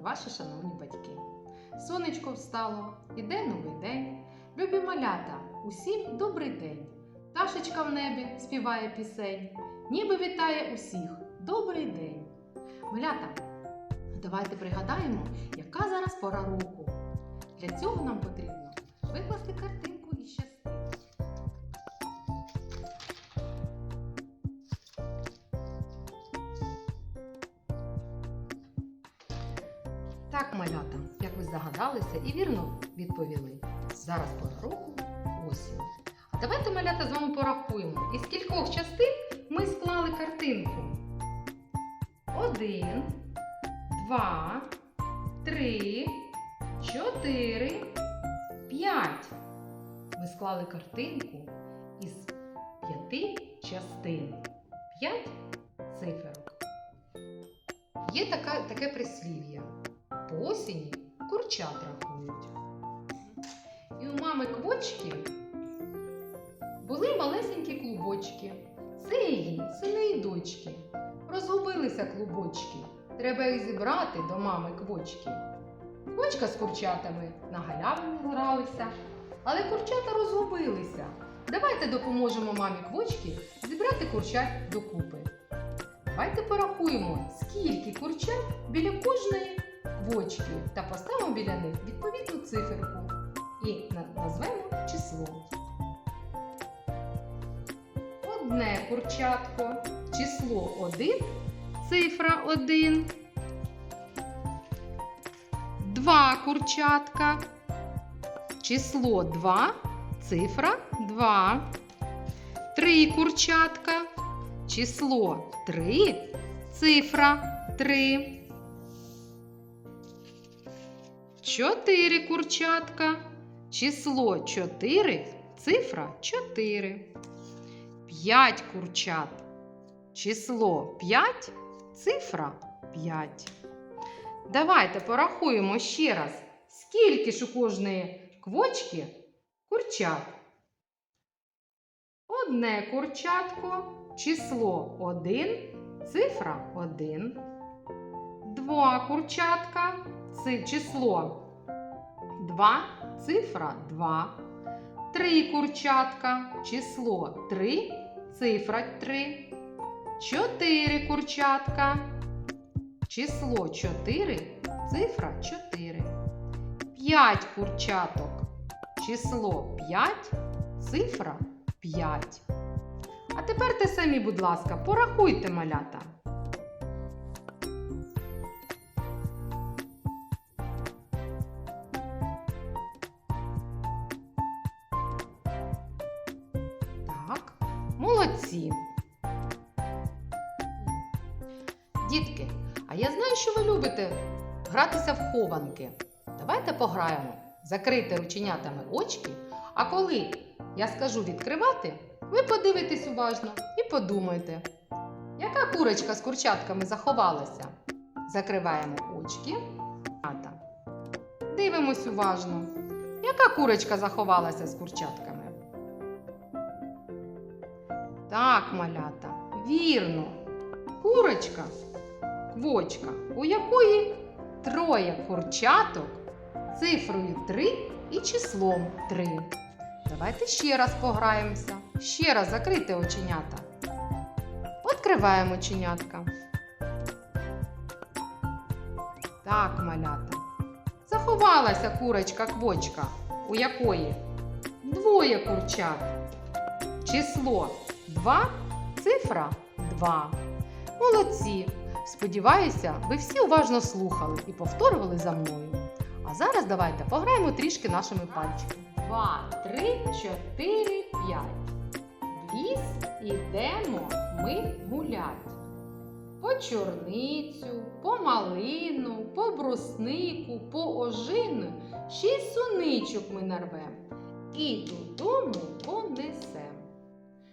і ваші шановні батьки. Сонечко встало, іде новий день. Любі малята, усім добрий день. Пташечка в небі співає пісень, ніби вітає усіх. Добрий день. Малята, давайте пригадаємо, яка зараз пора року. Для цього нам потрібно викласти картинку із частин. Так, малята, як ви здогадалися і вірно відповіли. Зараз пора року осінь. А давайте, малята, з вами порахуємо, із кількох частин ми склали картинку. Один, два, три, чотири, п'ять. Ми склали картинку із п'яти частин. П'ять циферок. Є така, таке прислів'я. Осені курчат рахують. І у мами квочки були малесенькі клубочки. Це її сини і дочки. Розгубилися клубочки. Треба їх зібрати до мами квочки. Квочка з курчатами на галявині гралися, але курчата розгубилися. Давайте допоможемо мамі квочки зібрати курчат докупи. Давайте порахуємо, скільки курчат біля кожної квочки та поставимо біля них відповідну циферку і на- назвемо число. Одне курчатко, число 1, цифра 1. Два курчатка, число 2, цифра 2. Три курчатка, число 3, цифра 3. Чотири курчатка, число 4, цифра 4. П'ять курчат, число 5, цифра 5. Давайте порахуємо ще раз, скільки ж у кожної квочки курчат. Одне курчатко, число 1, цифра 1. Два курчатка, число 2, цифра 2. Три курчатка, число 3, цифра 3. Чотири курчатка, число 4, цифра 4. П'ять курчаток, число 5, цифра 5. А тепер те самі, будь ласка, порахуйте малята. Молодці. Дітки, а я знаю, що ви любите гратися в хованки. Давайте пограємо. Закрийте рученятами очки, а коли я скажу відкривати, ви подивитесь уважно і подумайте, яка курочка з курчатками заховалася. Закриваємо очки. Дивимось уважно. Яка курочка заховалася з курчатками? Так, малята, вірно. Курочка, квочка, у якої троє курчаток цифрою 3 і числом 3. Давайте ще раз пограємося. Ще раз закрийте оченята. Відкриваємо оченятка. Так, малята. Заховалася курочка квочка, у якої двоє курчат. Число 2, цифра 2. Молодці! Сподіваюся, ви всі уважно слухали і повторювали за мною. А зараз давайте пограємо трішки нашими пальчиками. Два, три, чотири, п'ять. В ліс ідемо ми гулять. По чорницю, по малину, по бруснику, по ожину, й суничок ми нарвем і додому понесем.